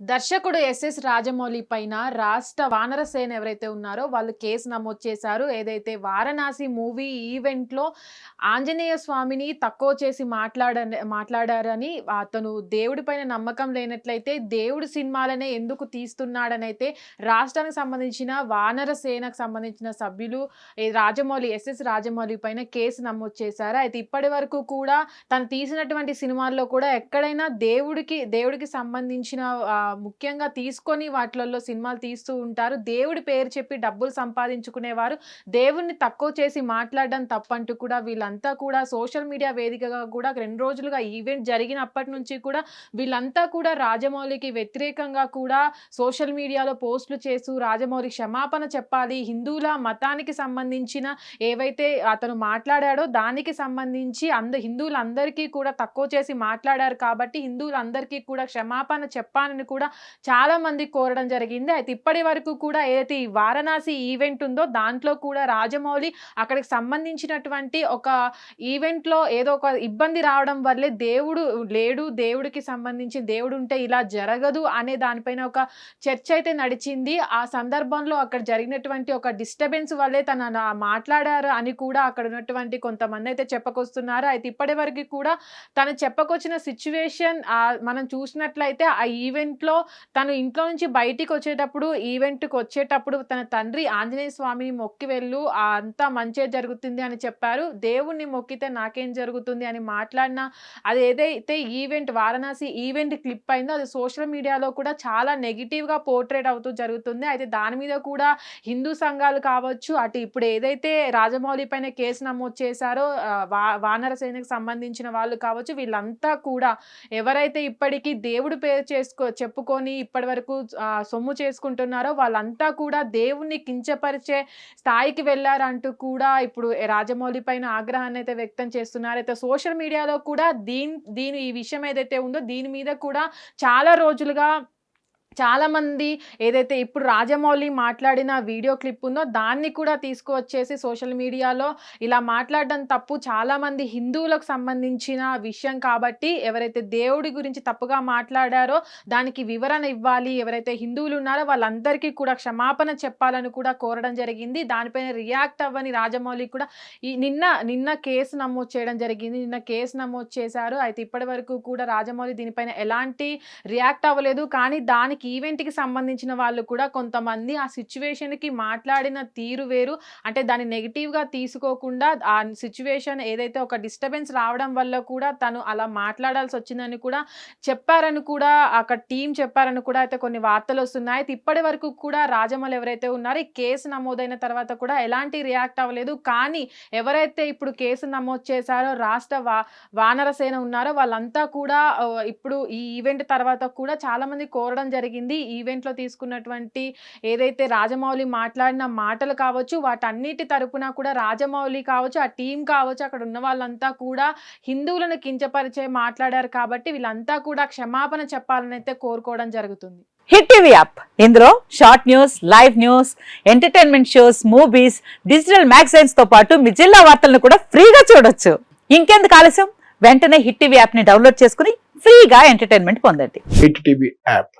దర్శకుడు ఎస్ఎస్ రాజమౌళి పైన రాష్ట్ర వానర సేన ఎవరైతే ఉన్నారో వాళ్ళు కేసు నమోదు చేశారు. ఏదైతే వారణాసి మూవీ ఈవెంట్లో ఆంజనేయ స్వామిని తక్కువ చేసి మాట్లాడ మాట్లాడారని అతను దేవుడి పైన నమ్మకం లేనట్లయితే దేవుడి సినిమాలనే ఎందుకు తీస్తున్నాడనైతే రాష్ట్రానికి సంబంధించిన వానర సేనకు సంబంధించిన సభ్యులు రాజమౌళి ఎస్ఎస్ రాజమౌళి పైన కేసు నమోదు చేశారు. అయితే ఇప్పటి వరకు కూడా తను తీసినటువంటి సినిమాల్లో కూడా ఎక్కడైనా దేవుడికి దేవుడికి సంబంధించిన ముఖ్యంగా తీసుకొని వాటిలలో సినిమాలు తీస్తూ ఉంటారు. దేవుడి పేరు చెప్పి డబ్బులు సంపాదించుకునేవారు. దేవుణ్ణి తక్కువ చేసి మాట్లాడడం తప్పంటూ కూడా వీళ్ళంతా కూడా సోషల్ మీడియా వేదికగా కూడా రెండు రోజులుగా ఈవెంట్ జరిగినప్పటి నుంచి కూడా వీళ్ళంతా కూడా రాజమౌళికి వ్యతిరేకంగా కూడా సోషల్ మీడియాలో పోస్టులు చేస్తూ రాజమౌళి క్షమాపణ చెప్పాలి. హిందువుల మతానికి సంబంధించిన ఏవైతే అతను మాట్లాడాడో దానికి సంబంధించి అంద హిందువులందరికీ కూడా తక్కువ చేసి మాట్లాడారు కాబట్టి హిందువులందరికీ కూడా క్షమాపణ చెప్పాలని కూడా చాలా మంది కోరడం జరిగింది. అయితే ఇప్పటి వరకు కూడా ఏదైతే ఈ వారణాసి ఈవెంట్ ఉందో దాంట్లో కూడా రాజమౌళి అక్కడికి సంబంధించినటువంటి ఒక ఈవెంట్లో ఏదో ఒక ఇబ్బంది రావడం వల్లే దేవుడు లేడు దేవుడికి సంబంధించి దేవుడు ఉంటే ఇలా జరగదు అనే దానిపైన ఒక చర్చ అయితే నడిచింది. ఆ సందర్భంలో అక్కడ జరిగినటువంటి ఒక డిస్టర్బెన్స్ వల్లే తన మాట్లాడారు అని కూడా అక్కడ ఉన్నటువంటి కొంతమంది అయితే చెప్పకొస్తున్నారు. అయితే ఇప్పటి వరకు కూడా తను చెప్పకొచ్చిన సిచ్యువేషన్ మనం చూసినట్లయితే ఆ ఈవెంట్లో తను ఇంట్లో నుంచి బయటికి వచ్చేటప్పుడు ఈవెంట్కి వచ్చేటప్పుడు తన తండ్రి ఆంజనేయ స్వామిని మొక్కి వెళ్ళు అంతా మంచే జరుగుతుంది అని చెప్పారు. దేవుణ్ణి మొక్కితే నాకేం జరుగుతుంది అని మాట్లాడిన అది ఏదైతే ఈవెంట్ వారణాసి ఈవెంట్ క్లిప్ అయిందో అది సోషల్ మీడియాలో కూడా చాలా నెగిటివ్గా పోర్ట్రేట్ అవుతూ జరుగుతుంది. అయితే దాని మీద కూడా హిందూ సంఘాలు కావచ్చు అటు ఇప్పుడు ఏదైతే రాజమౌళి పైన కేసు నమోదు చేశారో వా వానర సేనకు సంబంధించిన వాళ్ళు కావచ్చు వీళ్ళంతా కూడా ఎవరైతే ఇప్పటికీ దేవుడు పేరు చేసుకో చెప్పుకొని ఇప్పటి వరకు సొమ్ము చేసుకుంటున్నారో వాళ్ళంతా కూడా దేవుణ్ణి కించపరిచే స్థాయికి వెళ్ళారంటూ కూడా ఇప్పుడు రాజమౌళి పైన ఆగ్రహాన్ని అయితే వ్యక్తం చేస్తున్నారు. అయితే సోషల్ మీడియాలో కూడా దీని దీని ఈ విషయం ఏదైతే ఉందో దీని మీద కూడా చాలా రోజులుగా చాలామంది ఏదైతే ఇప్పుడు రాజమౌళి మాట్లాడిన వీడియో క్లిప్ ఉందో దాన్ని కూడా తీసుకువచ్చేసి సోషల్ మీడియాలో ఇలా మాట్లాడడం తప్పు. చాలామంది హిందువులకు సంబంధించిన విషయం కాబట్టి ఎవరైతే దేవుడి గురించి తప్పుగా మాట్లాడారో దానికి వివరణ ఇవ్వాలి. ఎవరైతే హిందువులు ఉన్నారో వాళ్ళందరికీ కూడా క్షమాపణ చెప్పాలని కూడా కోరడం జరిగింది. దానిపైన రియాక్ట్ అవ్వని రాజమౌళి కూడా ఈ నిన్న నిన్న కేసు నమోదు చేయడం జరిగింది. నిన్న కేసు నమోదు చేశారు. అయితే ఇప్పటి వరకు కూడా రాజమౌళి దీనిపైన ఎలాంటి రియాక్ట్ అవ్వలేదు. కానీ దానికి ఈవెంట్కి సంబంధించిన వాళ్ళు కూడా కొంతమంది ఆ సిచ్యువేషన్కి మాట్లాడిన తీరు వేరు. అంటే దాన్ని నెగిటివ్గా తీసుకోకుండా ఆ సిచ్యువేషన్ ఏదైతే ఒక డిస్టర్బెన్స్ రావడం వల్ల కూడా తను అలా మాట్లాడాల్సి వచ్చిందని కూడా చెప్పారని కూడా అక్కడ టీం చెప్పారని కూడా అయితే కొన్ని వార్తలు వస్తున్నాయి. అయితే ఇప్పటి వరకు కూడా రాజమౌళి ఎవరైతే ఉన్నారో ఈ కేసు నమోదైన తర్వాత కూడా ఎలాంటి రియాక్ట్ అవ్వలేదు. కానీ ఎవరైతే ఇప్పుడు కేసు నమోదు చేశారో రాష్ట్ర వా వానరసేన ఉన్నారో వాళ్ళంతా కూడా ఇప్పుడు ఈ ఈవెంట్ తర్వాత కూడా చాలామంది కోరడం జరిగింది. ఈవెంట్లో తీసుకున్నటువంటి ఏదైతే రాజమౌళి మాట్లాడిన మాటలు కావచ్చు వాటన్నిటి తరపున కూడా రాజమౌళి కావచ్చు ఆ టీం కావచ్చు అక్కడ ఉన్న వాళ్ళంతా కూడా హిందువులను కించపరిచే మాట్లాడారు కాబట్టి వీళ్ళంతా కూడా క్షమాపణ చెప్పాలని అయితే కోరుకోవడం జరుగుతుంది. Hit TV app. ఇందులో short news live news entertainment shows movies digital మ్యాగజైన్స్తో పాటు మీ జిల్లా వార్తలను కూడా ఫ్రీగా చూడొచ్చు. ఇంకెందుకు ఆలస్యం? వెంటనే హిట్ టీవీ యాప్ని డౌన్లోడ్ చేసుకుని ఫ్రీగా ఎంటర్టైన్మెంట్ పొందండి. Hit TV app.